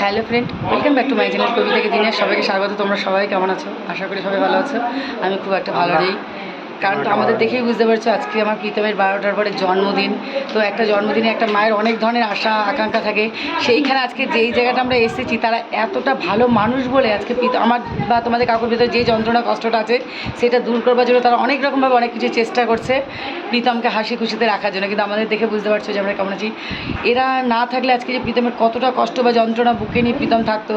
Hello friend welcome back to my channel কবিতাকে দিনে দিনের সবাইকে স্বাগত, তোমরা সবাই কেমন আছো? আশা করি সবাই ভালো আছো। আমি খুব একটা ভালো নেই। কারণ তো আমাদের দেখেই বুঝতে পারছ, আজকে আমার প্রীতমের বারোটার পরে জন্মদিন। তো একটা জন্মদিনে একটা মায়ের অনেক ধরনের আশা, আকাঙ্ক্ষা থাকে। সেইখানে আজকে যেই জায়গাটা আমরা এসেছি, তারা এতটা ভালো মানুষ বলে আজকে আমার বা তোমাদের কাকুর ভিতরে যে যন্ত্রণা, কষ্টটা আছে, সেটা দূর করবার জন্য তারা অনেক রকমভাবে অনেক কিছু চেষ্টা করছে প্রীতমকে হাসি খুশিতে রাখার জন্য। কিন্তু আমাদের দেখে বুঝতে পারছ যে আমরা কেমন আছি। এরা না থাকলে আজকে যে প্রীতমের কতটা কষ্ট বা যন্ত্রণা বুকে নিয়ে প্রীতম থাকতো,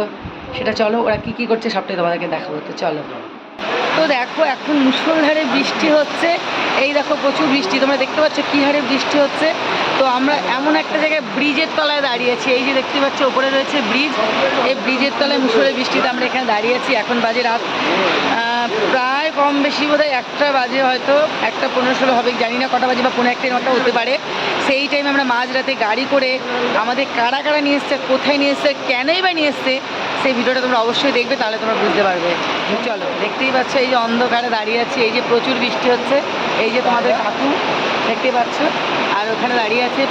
সেটা চলো, ওরা কী কী করছে সবটাই তোমাদেরকে দেখাবো। তো চলো। তো দেখো, এখন মুষলধারে বৃষ্টি হচ্ছে। এই দেখো, প্রচুর বৃষ্টি। তোমরা দেখতে পাচ্ছ কী হারে বৃষ্টি হচ্ছে? তো আমরা এমন একটা জায়গায় ব্রিজের তলায় দাঁড়িয়ে আছি। এই যে দেখতে পাচ্ছ, ওপরে রয়েছে ব্রিজ। এই ব্রিজের তলায় মুসলের বৃষ্টিতে আমরা এখানে দাঁড়িয়ে আছি। এখন বাজে রাত প্রায় কম বেশি বোধ একটা বাজে হয়তো, একটা পনেরো ষোলো হবে, জানি না কটা বাজে বা পনেরো একটা নটা হতে পারে। সেই টাইমে আমরা মাঝরাতে গাড়ি করে আমাদের কারা কারা নিয়ে এসছে, কোথায় নিয়ে এসছে, কেনই বা নিয়ে এসছে সেই ভিডিওটা তোমরা অবশ্যই দেখবে, তাহলে তোমরা বুঝতে পারবে। চলো, দেখতেই পাচ্ছ, এই যে অন্ধকারে দাঁড়িয়ে আছি, এই যে প্রচুর বৃষ্টি হচ্ছে, এই যে তোমাদের কাকু দেখতেই পাচ্ছ? আর ওখানে দাঁড়িয়ে আছে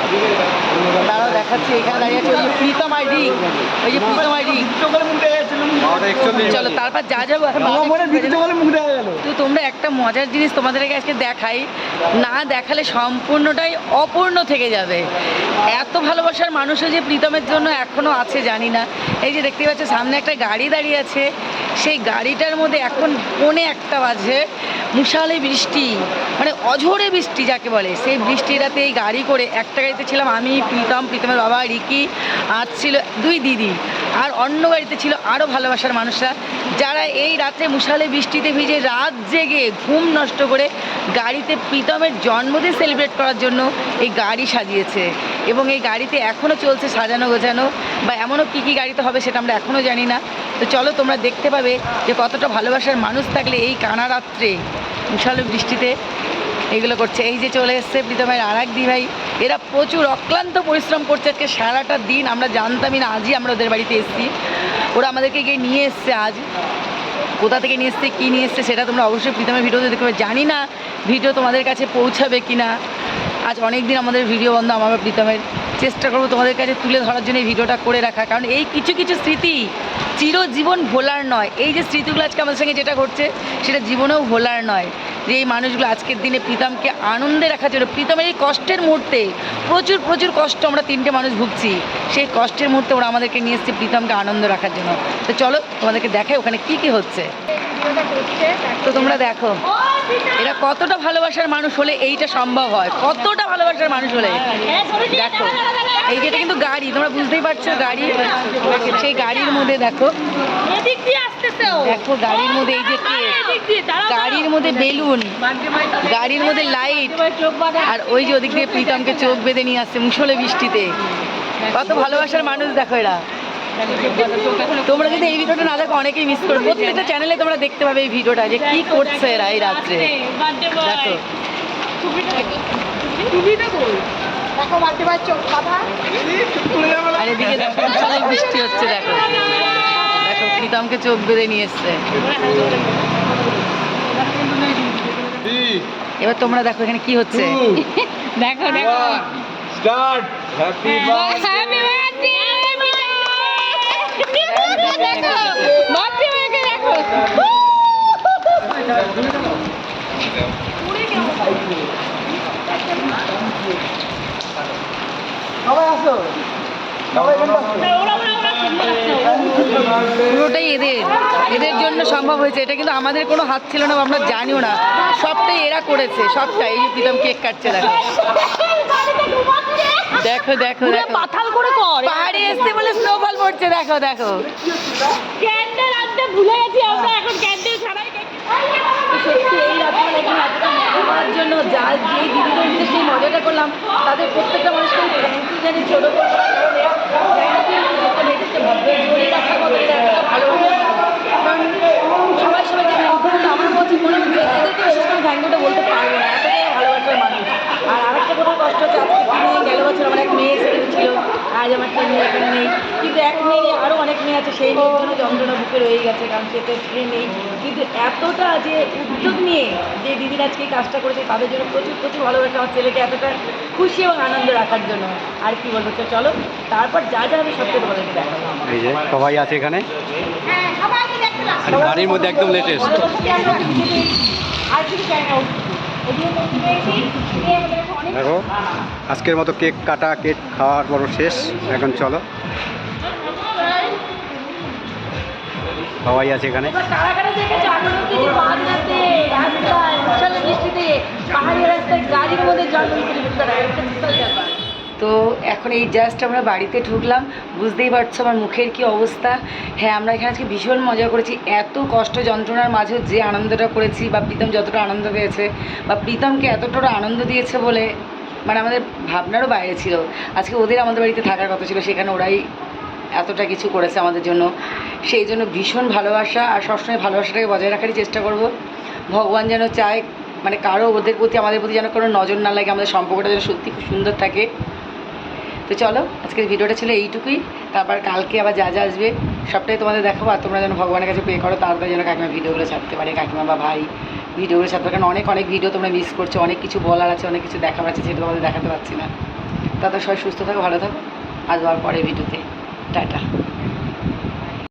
তারাও দেখাচ্ছি এখানে দাঁড়িয়ে আছে ওই যে প্রীতম আইডি ওই যে প্রীতম আইডি। চলো তারপর যা যাব তো তোমরা একটা মজার জিনিস তোমাদেরকে আজকে দেখাই না দেখালে সম্পূর্ণটাই অপূর্ণ থেকে যাবে। এত ভালোবাসার মানুষও যে প্রীতমের জন্য এখনও আছে জানি না। এই যে দেখতে পাচ্ছ সামনে একটা গাড়ি দাঁড়িয়ে আছে। সেই গাড়িটার মধ্যে এখন পৌনে একটা বাজে। মুশালে বৃষ্টি মানে অঝোরে বৃষ্টি যাকে বলে সেই বৃষ্টি রাতে এই গাড়ি করে, একটা গাড়িতে ছিলাম আমি, প্রীতম, প্রীতমের বাবা, রিকি, আর ছিল দুই দিদি। আর অন্য গাড়িতে ছিল আরও ভালোবাসার মানুষরা, যারা এই রাতে মুশালে বৃষ্টিতে ভিজে রাত জেগে ঘুম নষ্ট করে গাড়িতে প্রীতমের জন্মদিন সেলিব্রেট করার জন্য এই গাড়ি সাজিয়েছে। এবং এই গাড়িতে এখনও চলছে সাজানো গোছানো, বা এমনও কী কী গাড়িতে হবে সেটা আমরা এখনও জানি না। তো চলো তোমরা দেখতে পাবে যে কতটা ভালোবাসার মানুষ থাকলে এই কানা রাত্রে মুশালে বৃষ্টিতে এগুলো করছে। এই যে চলে এসছে প্রীতমের আর এক ভাই। এরা প্রচুর অক্লান্ত পরিশ্রম করছে আজকে। সারাটা দিন আমরা জানতামই না, আজই আমরা ওদের বাড়িতে এসেছি। ওরা আমাদেরকে গিয়ে নিয়ে এসছে আজ। কোথা থেকে নিয়ে এসছে, কী নিয়ে এসছে সেটা তোমরা অবশ্যই প্রীতমের ভিডিওতে দেখতে পাবে। জানি না ভিডিও তোমাদের কাছে পৌঁছাবে কি না আজ অনেক দিন আমাদের ভিডিও বন্ধ, আমার প্রীতমের। চেষ্টা করব তোমাদের কাছে তুলে ধরার জন্য এই ভিডিওটা করে রাখা। কারণ এই কিছু কিছু স্মৃতি চিরজীবন ভোলার নয়। এই যে স্মৃতিগুলো আজকে আমাদের সঙ্গে যেটা ঘটছে, সেটা জীবনেও ভোলার নয়। যে এই মানুষগুলো আজকের দিনে প্রীতমকে আনন্দে রাখার জন্য প্রীতমের এই কষ্টের মুহূর্তে, প্রচুর প্রচুর কষ্ট আমরা তিনটে মানুষ ভুগছি। সেই কষ্টের মুহূর্তে ওরা আমাদেরকে নিয়ে এসছে প্রীতমকে আনন্দ রাখার জন্য। তো চলো তোমাদেরকে দেখাই ওখানে কি কি হচ্ছে। তো তোমরা দেখো, এরা কতটা ভালোবাসার মানুষ হলে এইটা সম্ভব হয়। কতটা ভালোবাসার মানুষ হলে। দেখো এই যেটা কিন্তু গাড়ি তোমরা বুঝতেই পারছ গাড়ি সেই গাড়ির মধ্যে দেখো। দেখো গাড়ির মধ্যে এই যে গাড়ির মধ্যে বেলুন গাড়ির মধ্যে লাইট আর ওই যে ওদিক দিয়ে প্রীতমকে চোখ বেঁধে নিয়ে আসছে মুসলে বৃষ্টিতে। কত ভালোবাসার মানুষ দেখো এরা। তোমরা যদি এই ভিডিওটা না দেখো অনেকেই মিস করো প্রত্যেকটা চ্যানেলে তোমরা দেখতে পাবে এই ভিডিওটা যে কি করছে এরা এই রাত্রে। দেখো। দেখো বাড়তে বাঁধা? আর এদিকে দেখো বৃষ্টি হচ্ছে দেখো। দেখো প্রীতমকে চোখ বেঁধে নিয়ে এসছে। এবার তোমরা দেখো এখানে কি হচ্ছে। দেখো দেখো। Start. Happy birthday. Happy birthday দেখো। বার্থডে মেয়েকে দেখো। সবাই আসো সবাই এখানে আসো। ওরা ওরা ওরা সুন্দর আছে পুরোটাই এদের এদের জন্য সম্ভব হয়েছে। এটা কিন্তু আমাদের কোনো হাত ছিল না বা আমরা জানিও না। সবটাই এরা করেছে সবটাই। এই প্রীতম কেক কাটছে দেখো। দেখো দেখো দেখো। পাথাল করে কর। পাহাড়ে এসছে বলে স্নোফল পড়ছে দেখো দেখো। ক্যান্ডেল আনতে ভুলে গেছি আমরা এখন ক্যান্ডেল ছাড়াই সত্যি এই রাত্রে এখানে করার জন্য যা যে দিদিদের মধ্যে সেই মজাটা করলাম তাদের প্রত্যেকটা মানুষকে থ্যাংক ইউ জানি ছোটো করব না, কারণ এরা মেয়েদেরকে ধরে রাখার মতো একটা ভালো কারণ সবাই থ্যাংক ইউ আমার কাছে মনে হচ্ছে এদেরকে বিশেষ করে বলতে পারব না এতটাই ভালোবাসার মানুষ। আর আরেকটা কথা কষ্ট হচ্ছে আজকে গেল বছর আমার এক মেয়ে ছিল আজ আমার মেয়ে এখানে নেই কিন্তু এক মেয়ে আছে সেই মেয়ের জন্য যন্ত্রণা বুকে রয়ে গেছে কারণ সে তো সে নেই। কিন্তু এতটা যে উদ্যোগ নিয়ে যে দিদির আজকে এই কাজটা করেছে তাদের জন্য প্রচুর প্রচুর ভালোবাসা আমার ছেলেকে এতটা খুশি এবং আনন্দ রাখার জন্য। আর কি বলব তো চলো তারপর যা যা আমি সত্যি তোমাদেরকে দেখাবো। এই যে সবাই আছে এখানে? হ্যাঁ গাড়ির মধ্যে একদম লেটেস্ট আর কিছু চাই না দেখো আজকের মতো কেক কাটা কেক খাওয়ার পর শেষ। এখন চলো। একটা বিশাল ব্যাপার। তো এখন এই জাস্ট আমরা বাড়িতে ঢুকলাম। বুঝতেই পারছ আমার মুখের কি অবস্থা। হ্যাঁ আমরা এখানে আজকে ভীষণ মজা করেছি। এত কষ্ট যন্ত্রণার মাঝেও যে আনন্দটা করেছি বা প্রীতম যতটা আনন্দ পেয়েছে বা প্রীতমকে এতটা আনন্দ দিয়েছে বলে মানে আমাদের ভাবনারও বাইরে ছিল। আজকে ওদের আমাদের বাড়িতে থাকার কথা ছিল সেখানে ওরাই এতটা কিছু করেছে আমাদের জন্য। সেই জন্য ভীষণ ভালোবাসা আর সবসময় ভালোবাসাটাকে বজায় রাখারই চেষ্টা করব। ভগবান যেন চায় মানে কারও ওদের প্রতি, আমাদের প্রতি যেন কোনো নজর না লাগে, আমাদের সম্পর্কটা যেন সত্যি খুব সুন্দর থাকে। তো চলো, আজকের ভিডিওটা ছিল এইটুকুই। তারপর কালকে আবার যা যা আসবে, সবটাই তোমাদের দেখাবো, আর তোমরা যেন ভগবানের কাছে পে করো তাড়াতাড়ি যেন কাকিমা ভিডিওগুলো ছাড়তে পারে, কাকিমা বা ভাই ভিডিওগুলো ছাড়তে পারে। অনেক অনেক ভিডিও তোমরা মিস করছ, অনেক কিছু বলার আছে, অনেক কিছু দেখার আছে, সেটা তোমাদের দেখাতে পারছি না। তাতে সবাই সুস্থ থাকো, ভালো থাকো আসব আর পরে ভিডিওতে টাটা।